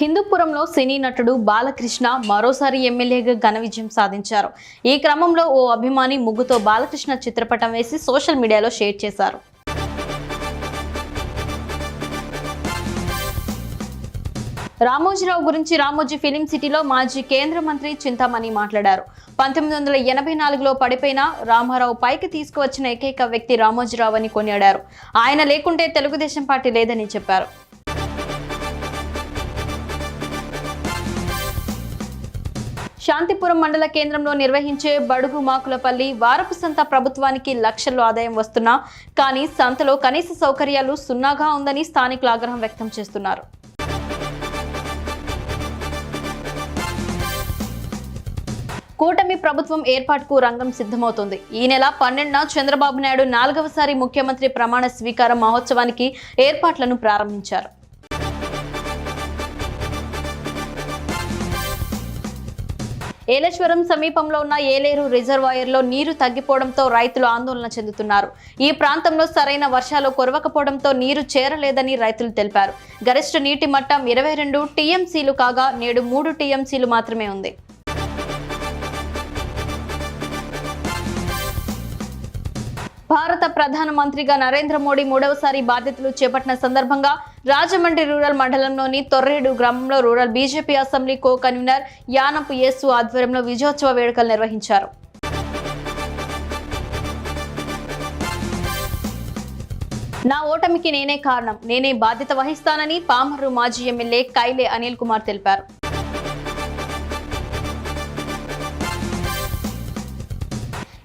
హిందూపురంలో సినీ నటుడు బాలకృష్ణ మరోసారి ఎమ్మెల్యేగా ఘన విజయం సాధించారు. ఈ క్రమంలో ఓ అభిమాని ముగ్గుతో బాలకృష్ణ చిత్రపటం వేసి సోషల్ మీడియాలో షేర్ చేశారు. రామోజీరావు గురించి రామోజీ ఫిలిం సిటీలో మాజీ కేంద్ర మంత్రి చింతామణి మాట్లాడారు. పంతొమ్మిది వందల ఎనభై నాలుగులో పడిపోయిన రామారావు పైకి తీసుకువచ్చిన ఏకైక వ్యక్తి రామోజీరావు అని కొనియాడారు. ఆయన లేకుంటే తెలుగుదేశం పార్టీ లేదని చెప్పారు. శాంతిపురం మండల కేంద్రంలో నిర్వహించే బడుగు మాకులపల్లి వారపు సంత ప్రభుత్వానికి లక్షల్లో ఆదాయం వస్తున్నా కానీ సంతలో కనీస సౌకర్యాలు సున్నాగా ఉందని స్థానికులు ఆగ్రహం వ్యక్తం చేస్తున్నారు. కూటమి ప్రభుత్వం ఏర్పాటుకు రంగం సిద్ధమవుతుంది. ఈ నెల పన్నెండున చంద్రబాబు నాయుడు నాలుగవసారి ముఖ్యమంత్రి ప్రమాణ స్వీకార మహోత్సవానికి ఏర్పాట్లను ప్రారంభించారు. ఏలేశ్వరం సమీపంలో ఉన్న ఏలేరు రిజర్వాయర్లో నీరు తగ్గిపోవడంతో రైతులు ఆందోళన చెందుతున్నారు. ఈ ప్రాంతంలో సరైన వర్షాలు కురవకపోవడంతో నీరు చేరలేదని రైతులు తెలిపారు. గరిష్ట నీటి మట్టం ఇరవై రెండు టీఎంసీలు కాగా నేడు మూడు టీఎంసీలు మాత్రమే ఉంది. భారత ప్రధాన మంత్రిగా నరేంద్ర మోడీ మూడవసారి బాధ్యతలు చేపట్టిన సందర్భంగా రాజమండ్రి రూరల్ మండలంలోని తొర్రేడు గ్రామంలో rural BJP assembly co convener Yanapu Yesu ఆధ్వర్యంలో విజయోత్సవ వేడుకలు నిర్వహించారు. నా ఓటమికి నేనే కారణం. నేనే బాధ్యత వహిస్తానని పామర్రు మాజీ ఎమ్మెల్యే కైలే అనిల్ కుమార్ తెలిపారు.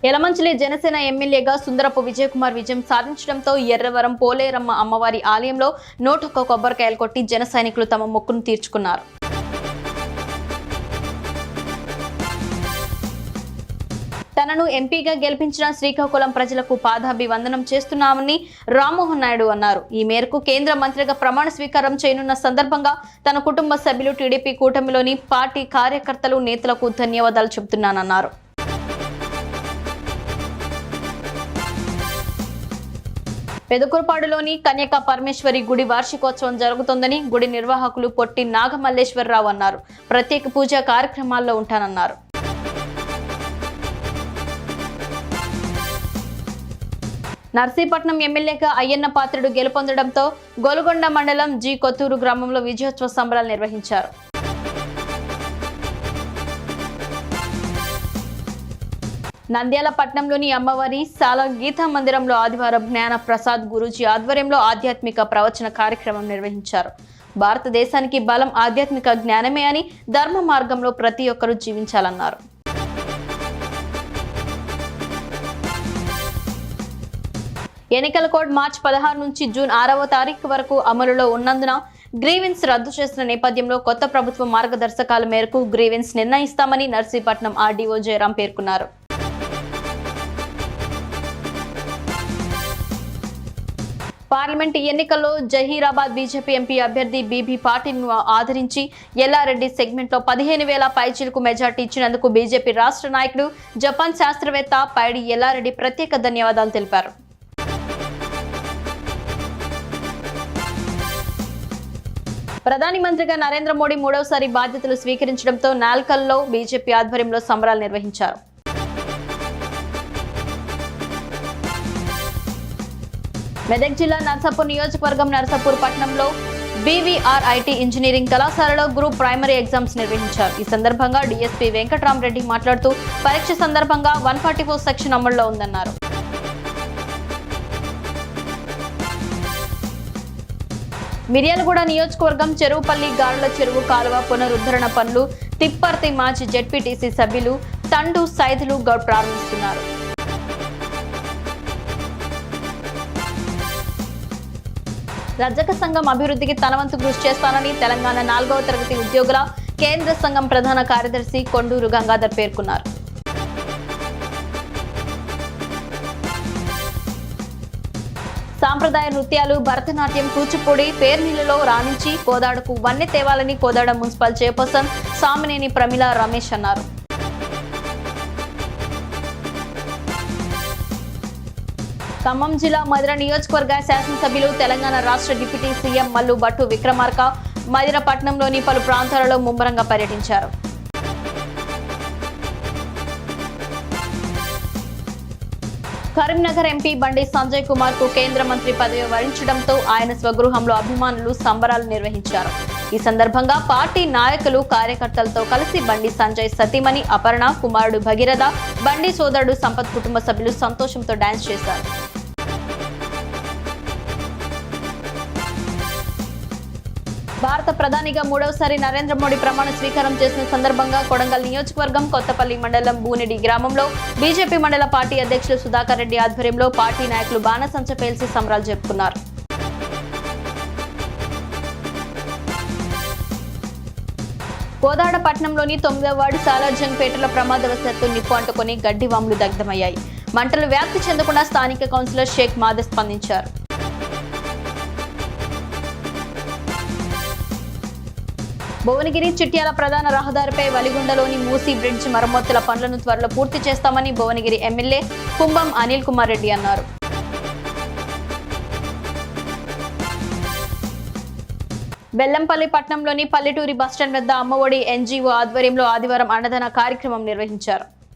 యలమంచిలి జనసేన ఎమ్మెల్యేగా సుందరపు విజయకుమార్ విజయం సాధించడంతో ఎర్రవరం పోలేరమ్మ అమ్మవారి ఆలయంలో నూటొక్క కొబ్బరికాయలు కొట్టి జన సైనికులు తమ మొక్కును తీర్చుకున్నారు. తనను ఎంపీగా గెలిపించిన శ్రీకాకుళం ప్రజలకు పాదాభివందనం చేస్తున్నామని రామ్మోహన్ నాయుడు అన్నారు. ఈ మేరకు కేంద్ర మంత్రిగా ప్రమాణ స్వీకారం చేయనున్న సందర్భంగా తన కుటుంబ సభ్యులు టీడీపీ కూటమిలోని పార్టీ కార్యకర్తలు నేతలకు ధన్యవాదాలు చెబుతున్నానన్నారు. పెదకురపాడులోని కన్యక పరమేశ్వరి గుడి వార్షికోత్సవం జరుగుతుందని గుడి నిర్వాహకులు పొట్టి నాగమల్లేశ్వరరావు అన్నారు. ప్రత్యేక పూజా కార్యక్రమాల్లో ఉంటానన్నారు. నర్సీపట్నం ఎమ్మెల్యేగా అయ్యన్న పాత్రుడు గెలుపొందడంతో గోలుగొండ మండలం జి కొత్తూరు గ్రామంలో విజయోత్సవ సంబరాలు నిర్వహించారు. నంద్యాల పట్నంలోని అమ్మవారి సాల గీతా మందిరంలో ఆదివారం జ్ఞాన ప్రసాద్ గురూజీ ఆధ్వర్యంలో ఆధ్యాత్మిక ప్రవచన కార్యక్రమం నిర్వహించారు. భారతదేశానికి బలం ఆధ్యాత్మిక జ్ఞానమే అని ధర్మ మార్గంలో ప్రతి ఒక్కరూ జీవించాలన్నారు. ఎన్నికల కోడ్ మార్చి పదహారు నుంచి జూన్ ఆరవ తారీఖు వరకు అమలులో ఉన్నందున గ్రీవెన్స్ రద్దు చేసిన నేపథ్యంలో కొత్త ప్రభుత్వ మార్గదర్శకాల మేరకు గ్రీవెన్స్ నిర్ణయిస్తామని నర్సీపట్నం ఆర్డీఓ జయరాం పేర్కొన్నారు. పార్లమెంట్ ఎన్నికల్లో జహీరాబాద్ బీజేపీ ఎంపీ అభ్యర్థి బీబీ పాటిల్ను ఆదరించి ఎల్లారెడ్డి సెగ్మెంట్లో పదిహేను వేల పైచీలకు మెజార్టీ ఇచ్చినందుకు బీజేపీ రాష్ట్ర నాయకుడు జపాన్ శాస్త్రవేత్త పైడి ఎల్లారెడ్డి ప్రత్యేక ధన్యవాదాలు తెలిపారు. ప్రధాని మంత్రిగా నరేంద్ర మోడీ మూడవసారి బాధ్యతలు స్వీకరించడంతో నాల్కల్లో బీజేపీ ఆధ్వర్యంలో సంబరాలు నిర్వహించారు. మెదక్ జిల్లా నర్సాపూర్ నియోజకవర్గం నర్సాపూర్ పట్టణంలో బీవీఆర్ ఐటీ ఇంజనీరింగ్ కళాశాలలో గ్రూప్ ప్రైమరీ ఎగ్జామ్స్ నిర్వహించారు. ఈ సందర్భంగా డీఎస్పీ వెంకట్రామరెడ్డి మాట్లాడుతూ పరీక్ష సందర్భంగా వన్ ఫార్టీ ఫోర్ సెక్షన్ అమల్లో ఉందన్నారు. మిర్యాలగూడ నియోజకవర్గం చెరువుపల్లి గారుల చెరువు కాలువ పునరుద్ధరణ పనులు తిప్పర్తి మాజీ జెడ్పీటీసీ సభ్యులు తండు సైదులు గౌడ్ ప్రారంభిస్తున్నారు. రజక సంఘం అభివృద్ధికి తనవంతు కృషి చేస్తానని తెలంగాణ నాలుగవ తరగతి ఉద్యోగుల కేంద్ర సంఘం ప్రధాన కార్యదర్శి కొండూరు గంగాధర్ పేర్కొన్నారు. సాంప్రదాయ నృత్యాలు భరతనాట్యం కూచిపూడి పేర్నీళ్ళలో రాణించి కోదాడకు వన్నె తేవాలని కోదాడ మున్సిపల్ చైర్పర్సన్ సామినేని ప్రమిళ రమేష్ అన్నారు. ఖమ్మం జిల్లా మదిర నియోజకవర్గ శాసనసభ్యులు తెలంగాణ రాష్ట్ర డిప్యూటీ సీఎం మల్లు భట్టు విక్రమార్క మదిరపట్నంలోని పలు ప్రాంతాలలో ముమ్మరంగా పర్యటించారు. కరీంనగర్ ఎంపీ బండి సంజయ్ కుమార్కు కేంద్ర మంత్రి పదవి వరించడంతో ఆయన స్వగృహంలో అభిమానులు సంబరాలు నిర్వహించారు. ఈ సందర్భంగా పార్టీ నాయకులు కార్యకర్తలతో కలిసి బండి సంజయ్ సతీమణి అపర్ణ కుమారుడు భగీరథ బండి సోదరుడు సంపత్ కుటుంబ సభ్యులు సంతోషంతో డాన్స్ చేశారు. భారత ప్రధానిగా మూడవసారి నరేంద్ర మోడీ ప్రమాణ స్వీకారం చేసిన సందర్భంగా కొడంగల్ నియోజకవర్గం కొత్తపల్లి మండలం బూనిడి గ్రామంలో బీజేపీ మండల పార్టీ అధ్యక్షులు సుధాకర్ రెడ్డి ఆధ్వర్యంలో పార్టీ నాయకులు బాణసంచ పేల్చి సంబరాలు జరుపుకున్నారు. కోదాడ పట్టణంలోని తొమ్మిదవ వార్డు సాలార్జంగ్పేటలో ప్రమాదవశాత్తు నిప్పు అంటుకొని గడ్డి వాములు దగ్ధమయ్యాయి. మంటలు వ్యాప్తి చెందకుండా స్థానిక కౌన్సిలర్ షేక్ మాద స్పందించారు. భువనగిరి చిట్యాల ప్రధాన రహదారిపై వలిగుండలోని మూసీ బ్రిడ్జ్ మరమ్మతుల పనులను త్వరలో పూర్తి చేస్తామని భువనగిరి ఎమ్మెల్యే కుంభం అనిల్ కుమార్ రెడ్డి అన్నారు. బెల్లంపల్లి పట్టణంలోని పల్లెటూరి బస్టాండ్ వద్ద అమ్మఒడి ఎన్జీఓ ఆధ్వర్యంలో ఆదివారం అన్నదాన కార్యక్రమం నిర్వహించారు.